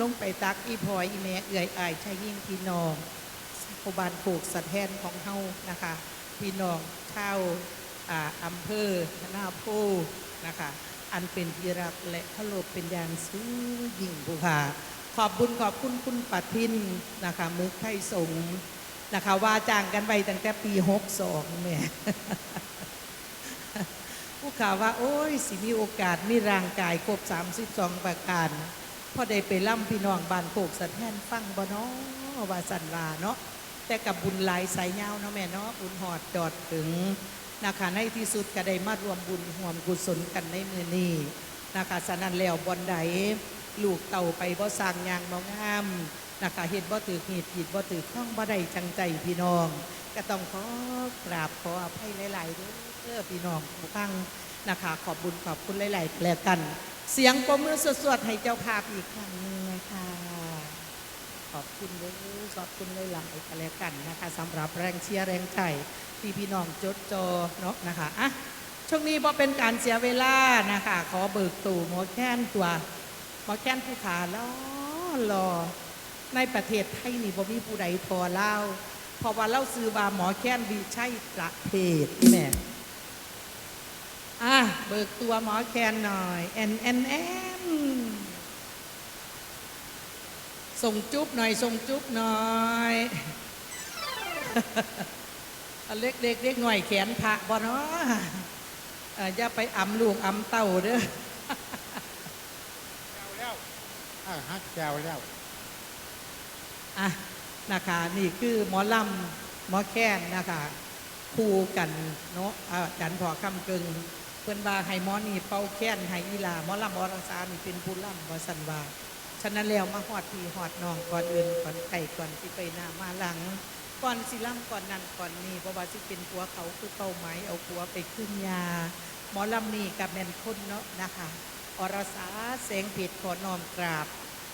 ลงไปตักอีพอยอีแม่เอื่อยอายชายยิ่งพี่น้องโอบานโขกสะแทนของเฮานะคะพี่น้องชาวอ่าอำเภอหน้าโพนะคะอันเป็นที่รักและเคารพเป็นอย่างสูงยิ่งบุคาขอบบุญขอบคุณคุณปัทินนะคะมุกไทยสงนะคะว่าจ้างกันไปตั้งแต่ปี62แม่ผู้ข่าวว่า โอ้ย สิมีโอกาสมีร่างกายครบ 32 ประการ พอได้ไปล่ำพี่น้องบ้านโคกสะแทนฟังบ่เนาะว่าสันวาเนาะแต่กับบุญหลายสายยาเนาะแม่เนาะบุญหอดจอดถึงนะคะในที่สุดก็ได้มารวมบุญห่วมกุศลกันในมือนี้นะคะสนันแล้วบอนใดลูกเต่าไปบ่สร้างยางบ่งามนะคะเฮ็ดบ่ถือเหตุผิดบ่ถือข้องบ่ได้จังใจพี่น้อง ก็ต้องขอกราบขออภัยหลายๆเด้อพี่น้องผู้ฟังนะคะขอบบุญขอบคุณหลายๆแล้วกัน เสียงปรบมือสวดๆให้เจ้าภาพอีกครั้งหนึงนะคะขอบคุณเด้อขอบคุณหลายๆกันแล้วกันนะคะสำหรับแรงเชียร์แรงใจที่พี่น้องจดจอเนาะนะคะอะช่วงนี้พอเป็นการเสียเวลานะคะ ขอเบิกตู่หมอแค้นตัวหมอแค้นผู้ขาล้อรอในประเทศไทยนี่บ่มีผู้ใดพอเล่าเพราะว่าเล่าซื้อว่าหมอแค้นวิชัยประเทศนี่แม่ อะเบิกตัวหมอแค้นหน่อยแอนแอนแอนส่งจุ๊บหน่อย ส่งจุ๊บหน่อยอันเล็กเด็กเล็กหน่อยแขนพระบ่เนาะอ่าอย่าไปอำลูกอำเต้าเด้อแก้วแล้วอ่าฮักแก้วแล้วอะนะคะนี่คือหมอลำหมอแค้นนะคะคู่กันเนาะอ่าอาจันพอคำกึงเพื่อนบาให้หมอนี่เป่าแค้นให้อีหลาหมอลำหมอรังสานี่เป็นผู้ลำวสันวาฉะนั้นแล้วมาหอดพี่หอดน้องก่อนอื่นก่อนไก่ก่อนที่ไปหน้ามาหลังก่อนสิล่ำก่อนนั่นก่อนนี่เพราะว่าสิเป็นผัวเขาคือเป้าหมายเอาผัวไปขึ้นยา หมอลำนี่กับแมนคนเนาะนะคะอรสาแสงเพชรขอนอมกราบ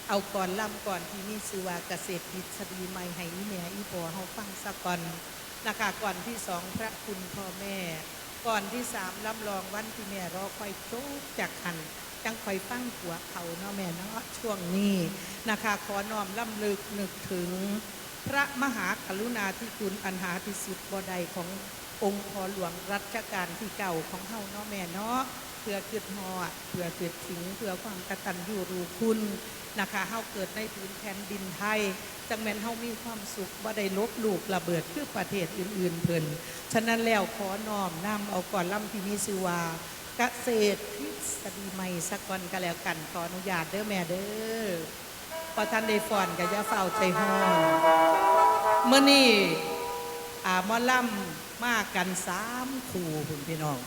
เอาก่อนล่ำก่อนที่มีสือว่าเกษตรดิษฎีใหม่ให้อีแม่อีปอเฮาฟังซะก่อนนะคะก่อนที่สองพระคุณพ่อแม่ ก่อนที่สามลำลองวันที่แม่รอคอยโชคจากหันจังคอยตั้งหัวเขาเนาะแม่เนาะช่วงนี้นะคะ ขอน้อมล่ำลึกนึกถึง พระมหากรุณาธิคุณอันหาที่สุดบ่ใดขององค์พอหลวงรัชกาลที่เก่าของเฮาเนาะแม่เนาะ เพื่อเกิดฮอดเพื่อเกิดถึงเพื่อความกตัญญูรู้คุณนะคะเฮาเกิดในพื้นแผ่นดินไทย จังแม่นเฮามีความสุขบ่ได้ลบลูกระเบิดคือประเทศอื่นๆเพิ่นฉะนั้นแล้วขอน้อมนำเอาก่อนล่ำที่มีชื่อว่าเกษตรทฤษฎีใหม่สักก่อนก็แล้วกันขออนุญาตเด้อแม่เด้อพอท่านได้ฟ้อนก็อย่าเฝ้าใจฮ้อนเมื่อนี่อ่ามอล่ำมากันสามคู่คุณพี่น้อง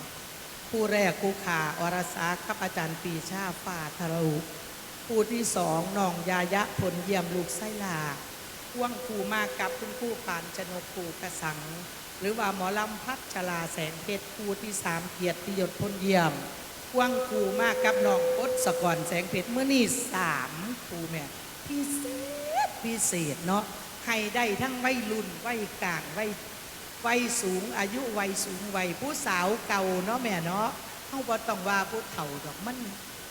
คู่แรกคู่ขาอรสาครับอาจารย์ปีชาฝ่าทะลุคู่ที่สองน้องยายะผลเยี่ยมลูกไส้ลาพ่วงคูมากับคุณคู่านชนกคู่กระสัง หรือว่าหมอลำพัชลาแสนเพชรคู่ที่สามเกียรติยศพลเยี่ยมพ่วงคูมากับน้องพศสกรแสงเพชรเมื่อนี่สามคูแม่พิเศษพิเศษเนาะให้ได้ทั้งวัยรุ่นวัยกลางวัย วัยสูงอายุวัยสูงวัยผู้สาวเก่าเนาะแม่เนาะเขาบ่ต้องว่าผู้เฒ่าดอกมัน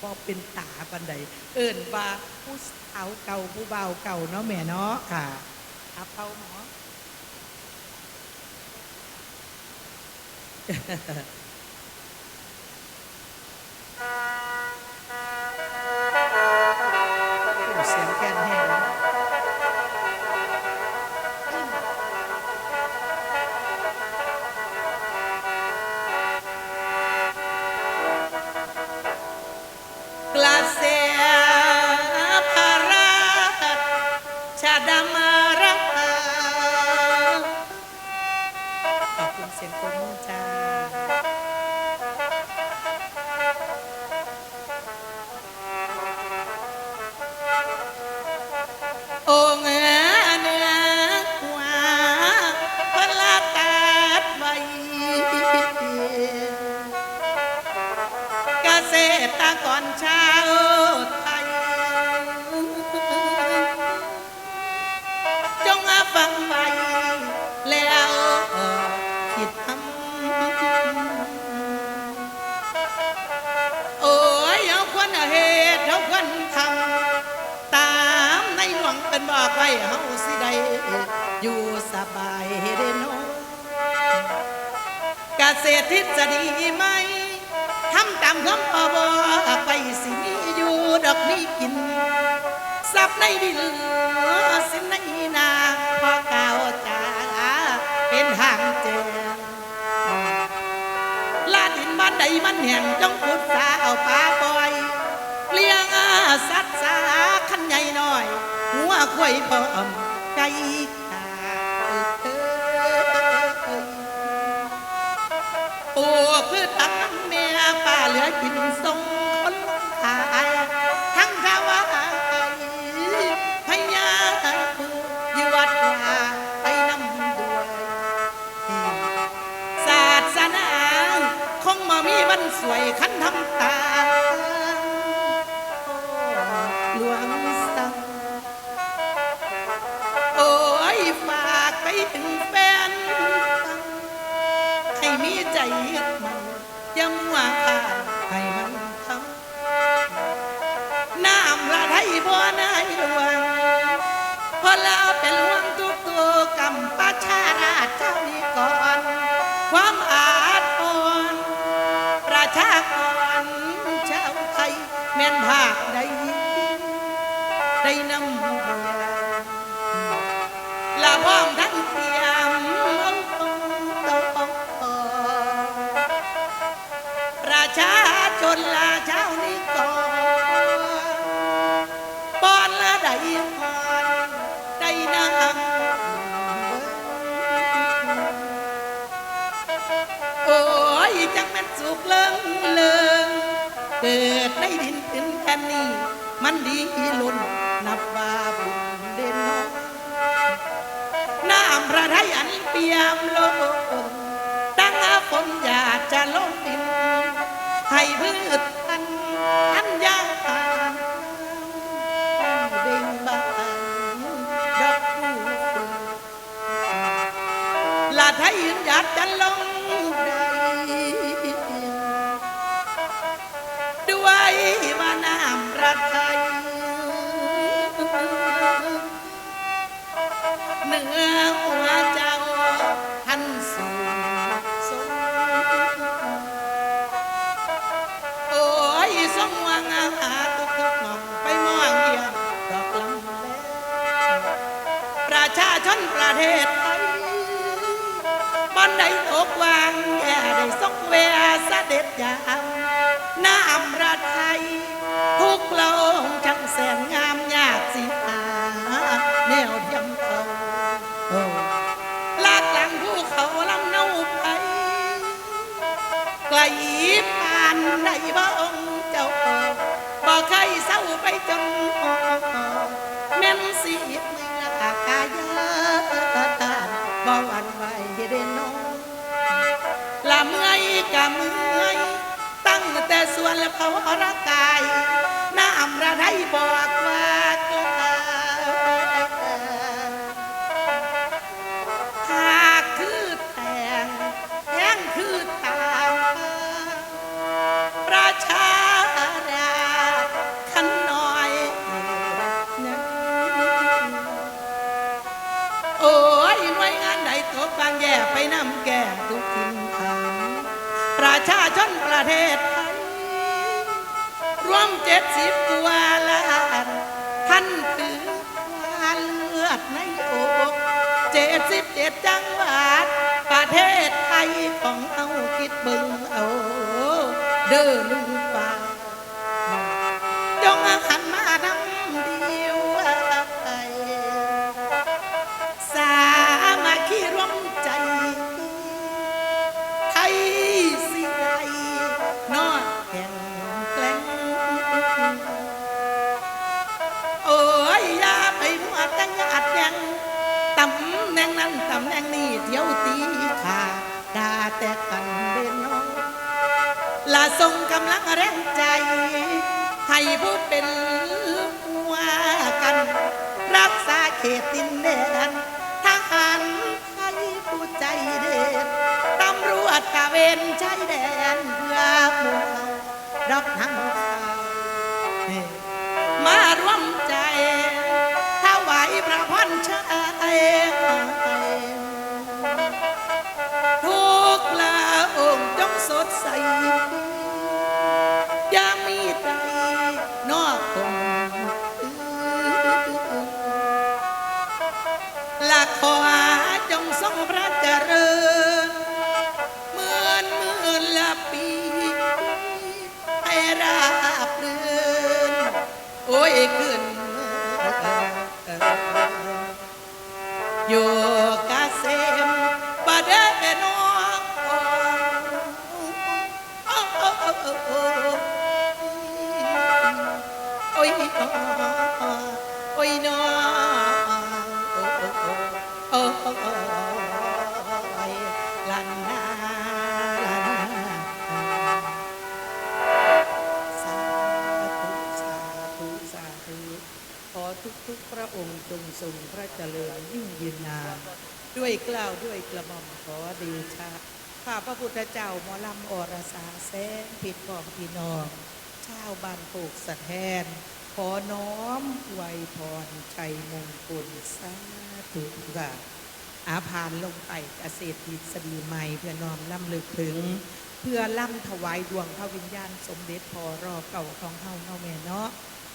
บ่เป็นตาปันใดเอิ้นว่าผู้สาวเก่าผู้เบาวเก่าเนาะแม่เนาะค่ะอาเป้าหมอโพิ่นบอกไว้เฮาสิได้อยู่สบายเด้อน้องเกษตรทฤษฎีไหมทำตามคำพอบอไปสิมีอยู่ดอกนี้กินสับในดินสินในนาพอกล่าวจาเป็นทางแจงลาดินบ้านใดมันแห่งจงพุทธาเอาปลาปล่อยเลี้ยงสัตว์สาขันใหญ่น้อย หัวควายพอมไก่ขาปูพืชตักเมียป่าเหลือกินทรง มันดีล้นนับว่าบุญเด่นน้องน้ำพระทัยอันเปี่ยมล้นตั้งอาฝนอยากจะลงดินให้พืช ในบ้องค์เจ้าบ่เคยเศร้าไปจนแม่นสิไม่ลากายบ่หวันไหวเด่นน้องละเมื่อยกะเมื่อยตั้งแต่ส่วนและเขาร่างกายน้ำระไทยบอกว่า ประเทศรวมเจ็ดสิบกว่าล้านท่านตือว่าเลือดในอกเจ็ดสิบเจ็ดจังหวัดประเทศไทยของเอาคิดเบิ่งเอา เดินลุงป่ แต่กันเด่นน้องลาทรงกำลังแรงใจ ให้ผู้เป็นหัวกัน รักษาเขตดินแดนทหารไทยผู้ใจเด็ดตำรวจตะเวนชายแดนเพื่อหมู่เขารับทาง aí. ยืนนานด้วยกล้าวด้วยกระหม่อมขอเดชะข้าพระพุทธเจ้าหมอลำอรสาแสนผิดของพี่น้องชาวบ้านโปกสะแทน ขอน้อมไวยพรชัยมงคลสาธุค่ะอาพานลงไปเกษตรทฤษฎีใหม่เพื่อน้อมล่ำลึกถึง เพื่อล่ำถวายดวงพระวิญญาณสมเด็จพอรอเก่าของเฮาเนาแม่เนาะ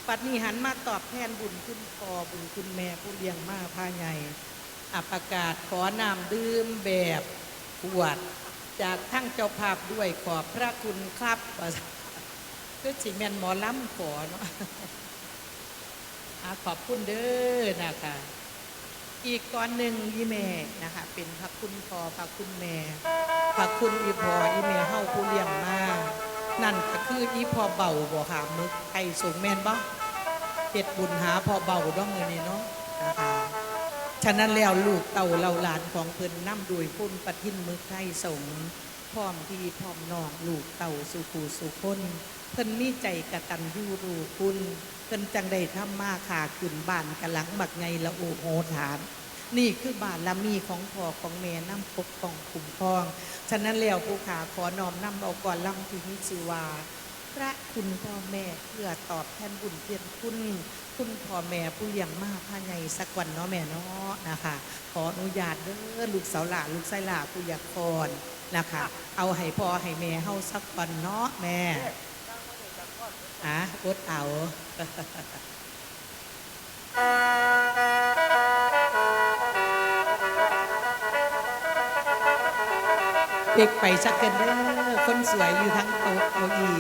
ปัดนี้หันมาตอบแทนบุญคุณพ่อบุญคุณแม่ผู้เลี้ยงมาพาใหญ่ อัประกาศขอนำดื่มแบบขวด จากทั้งเจ้าภาพด้วยขอบพระคุณครับคือสิแมนหมอล้ำขอเนาะอ่าขอบคุณเด้อนะคะอีกก้อนหนึ่งยี่แม่นะคะเป็นพระคุณพอพระคุณแม่พระคุณอีพออีแม่เฮาผู้เลี้ยงมานั่นก็คืออีพอเบาบ่ค่ะมึกไก่สูงแม่นบ่เฮ็ดบุญหาพอเบาต้องมือนี้เนาะนะคะ ฉะนั้นแล้วลูกเต่าเราหลานของเพิ่นนำโดยพุ่นปะทินมึกไทยสงพร้อมพี่พร้อมน้องลูกเต่าสุขูสุคนเพิ่นมีใจกระตัญญูรูคุณเพิ่นจังได้ทำมาขาขึ้นบ้านกะหลังบักไงละโอโหฐาน นี่คือบารมีของพ่อของแม่น้ำปกป้องคุ้มครอง ฉะนั้นแล้วผู้ขาขอน้อมนำเอาก่อนลำที่มิชื่อว่า พระคุณพ่อแม่เพื่อตอบแทนบุญเพียรคุณ คุณพ่อแม่ผู้เลี้ยงมากพาไงสักวันเนาะแม่เนาะนะคะ ขออนุญาตเด้อลูกสาวหลานลูกไส้หลาผู้อยากพรนะคะ เอาให้พ่อให้แม่เฮาสักวันเนาะแม่อะอดเอา เด็กไปสักกันเด้อคนสวยอยู่ทั้งโต๊ะเก้าอี้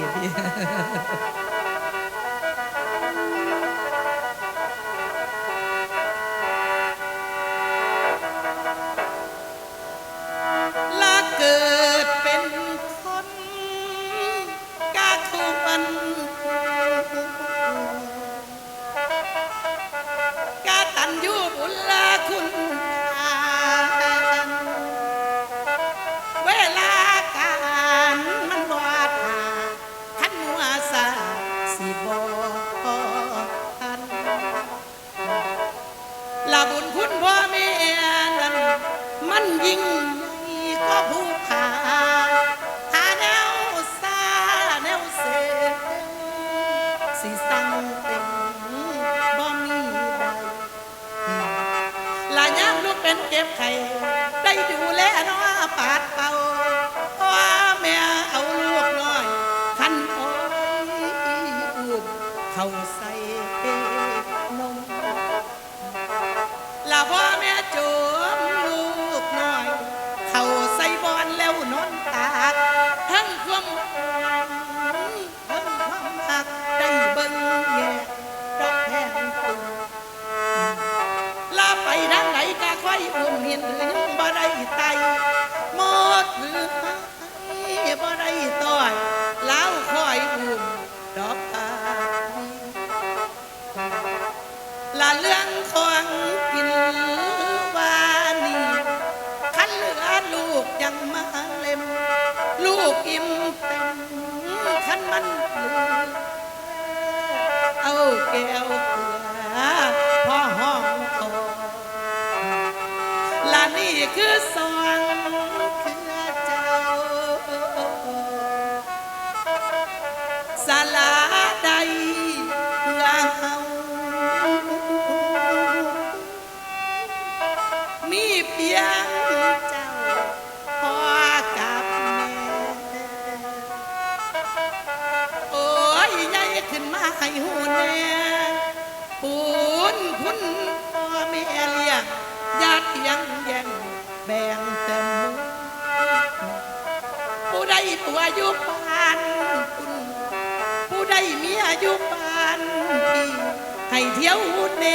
เขาใส่นมลาพ่อแม่จมลูกน้อย เขาใส่บอนแล้วนอนตากทั้งความหวังทั้งความหักได้เบิ่งแย่ดอกแทงตัวลาไปทางไหนก็ค่อยอุ่นเห็นหรือยังบ่ได้ไตหมดหรือ ขันมันเลือเอาแก้วเกลือพ่อห้องโตและนี่คือสอง วอยู่ปานคุณผู้ใดมีอายุปานพี่ให้เที่ยวหุดแน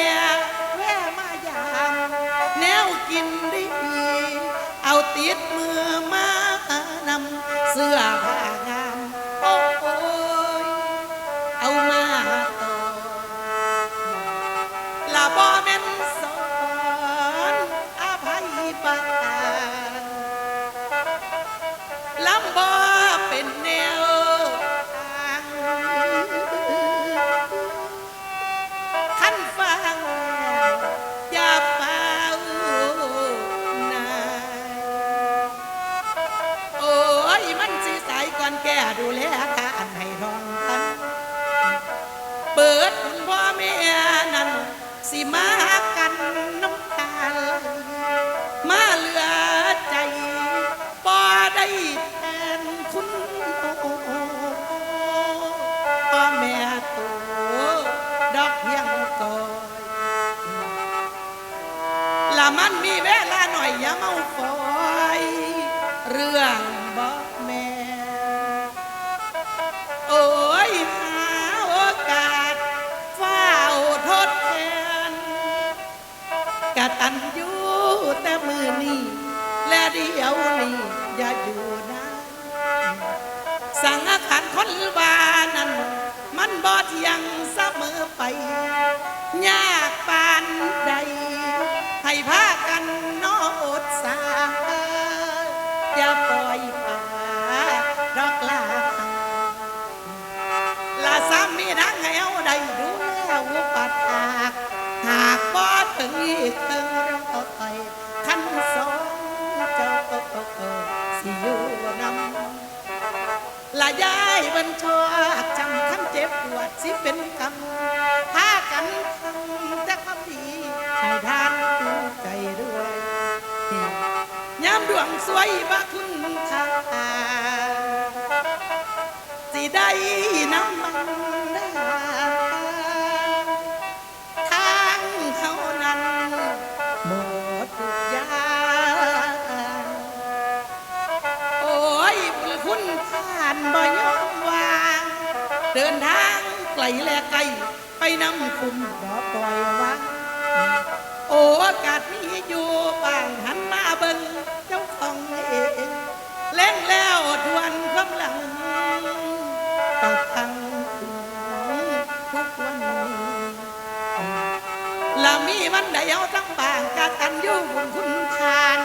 แวะมายามแนวกินไดีเอาติดมือมานำเสื้อผ้า และเดียวนี้อย่าอยู่นานสังอาการคนบานั้น มันบ่เที่ยงเสมอไป ยากปานใด ให้พากันนอดสาอย่าปล่อยป่าดอกลาลาสามีทางให้เอาได้ดูแลอุปัตตาก หากบ่ถึงอีกถึงเราไปขั้นสอง เจ้าสิอยู่นำละยายบรรชอกจำคำเจ็บปวดสิเป็นกรรมพากันทำแต่ความดีให้ทานดูใจด้วยยามดวงสวยบ่คุณค่าสิได้น้ำมันได้ และไกลไปนำคุณบ่ปล่อยวางโอ้อากาศมีอยู่บางหันมาเบิ่งเจ้าของเองเล่งแล้วทวนความหลังต้องทังทุกวันละมีวันใดเอาทั้งบางกะตันอยู่บุญคุณทาน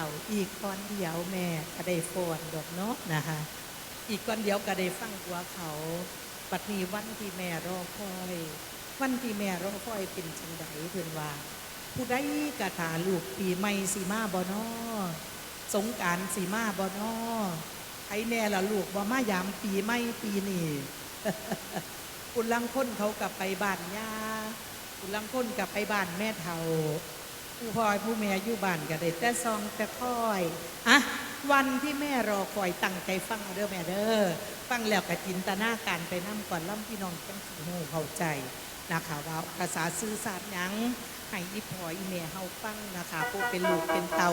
เอาอีกก้อนเดียวแม่ก็ได้ฟอนดอกเนาะนะคะ อีกก้อนเดียวก็ได้ฟังหัวเขาปัดนี้วันที่แม่รอคอย วันที่แม่รอคอยเป็นจังไดเพิ่อนว่า ผู้ใดกระถาลูกปีใหม่สีมาบ่นอสงการสีมาบ่นอไอแน่ละลูกบ่มายามปีใหม่ปีนี้คุณลังค้นเขากลับไปบ้านย่าคุณลังค้นกลับไปบ้านแม่เฒ่า ผู้พ่อยผู้แม่อยู่บ้านก็ได้แต่ซองแต่คอยอะวันที่แม่รอคอยตั้งใจฟังเด้อแม่เด้อฟังแล้วก็จินตนาการไปน้ำก่อนล่ำพี่น้องจังสีหูเข้าใจนะคะว่าภาษาสื่อสารยังให้อีพ่ออีแม่เฮาฟังนะคะผู้เป็นลูกเป็นเต่า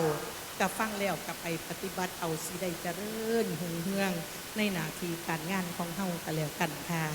ก็ฟังแล้วก็ไปปฏิบัติเอาสิได้เจริญหงเฮือง ในหน้าที่การงานของเฮาก็แล้วกันค่ะ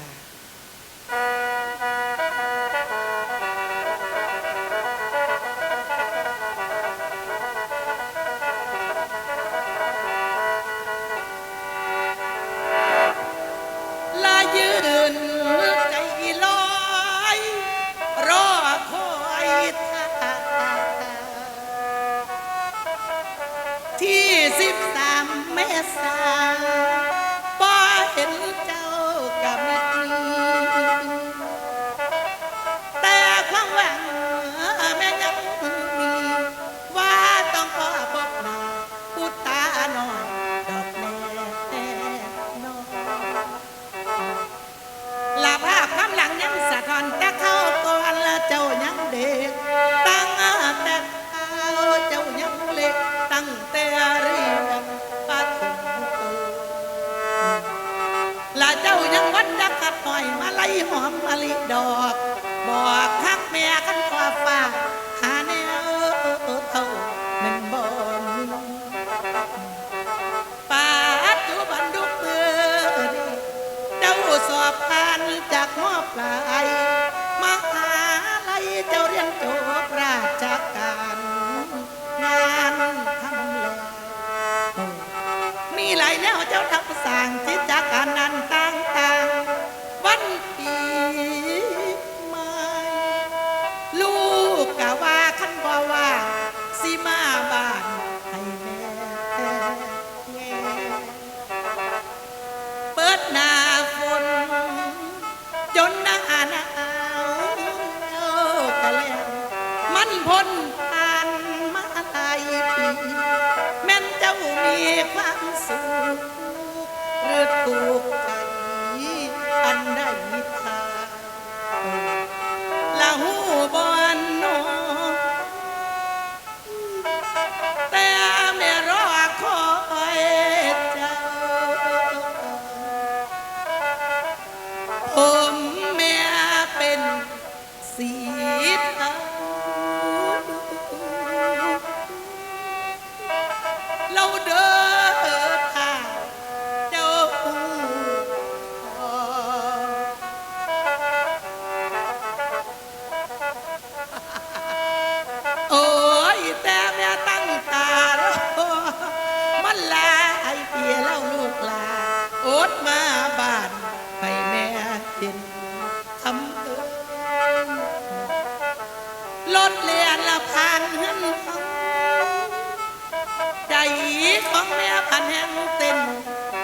ของแม่พันแห่งเต็น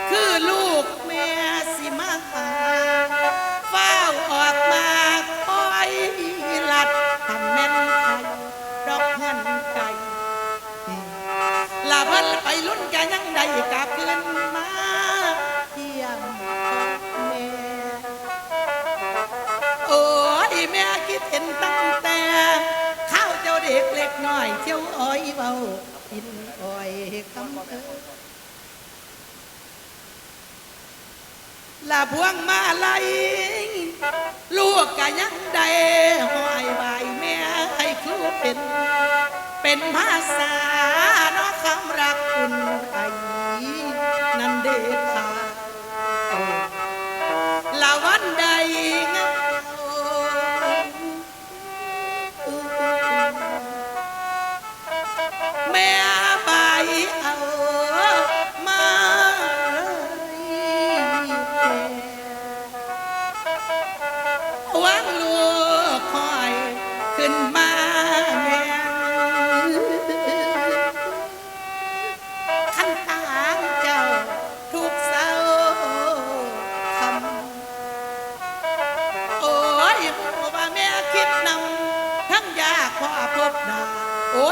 คือลูกแม่สิมาเฝ้าออกมาคอยลัดทำแม่นไก่ดอกเงินไก่ลาพันไปลุ้นแกยังใดกลับคืนมาเยี่ยมของแม่โอ้ยแม่คิดเห็นตั้งแต่ข้าวเจ้าเด็กเล็กน้อยเจ้าอ้อยเบากิน คำเอ่ลาพวงมาลัยลูกกะยังได้หอยใบแม่ให้ครูเป็น เป็นภาษา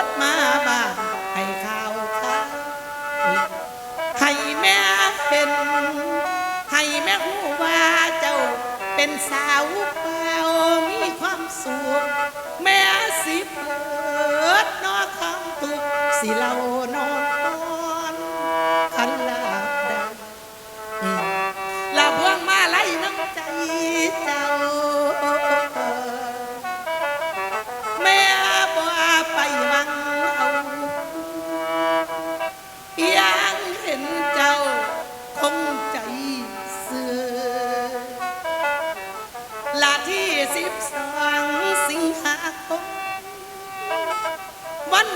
บมาบ้านให้ข้าวข้าให้แม่เป็น ให้แม่หูว่าเจ้าเป็นสาวเปล่ามีความสุขแม่สิเปิดนอกคำตุกสิเรานอน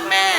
Amen.